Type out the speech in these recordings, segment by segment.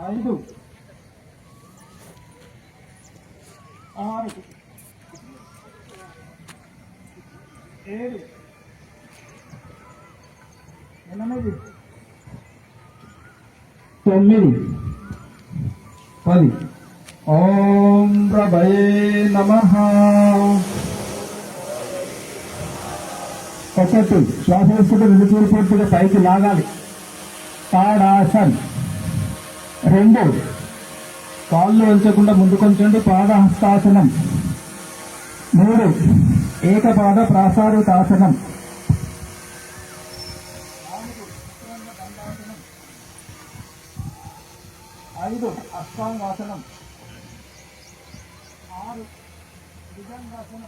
ఐదు. ఆరు. ఏడు. ఎనిమిది. తొమ్మిది. పది. ఓం ప్రభయే నమ. ఒకటి శ్వాస తీసుకుంటే రెండు చూరు పైకి లాగాలి. తాడాసన్ రెండు. కాళ్ళు వంచకుండా ముందు కొంచండి పాదహస్తాసనం మూడు. ఏకపాద ప్రాసారితాసనం ఐదు. అష్టాంగాసనం. ఆరు. భుజంగాసనం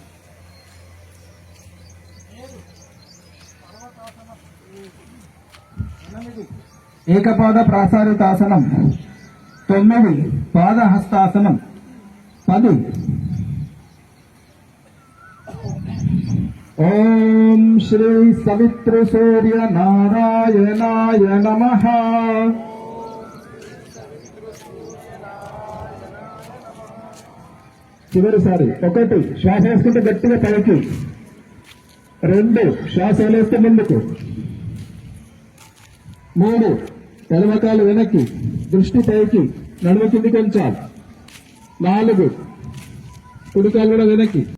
ఏడు. పర్వతాసనం. ఎనిమిది. ఏకపాద ప్రాసారితాసనం. తొమ్మిది పాదహస్తాసనం. పది. ఓం శ్రీ సవిత్ర సూర్య నారాయణాయ నమ. చివరిసారి ఒకటి. శ్వాస వేసుకుంటే గట్టిగా పైకి రెండు. శ్వాస వదిలేస్తే ముందుకు. మూడు. ఎడమకాలు వెనక్కి దృష్టి పైకి నడుము కింది కొంచెం నాలుగు. కుడికాలు కూడా వెనక్కి.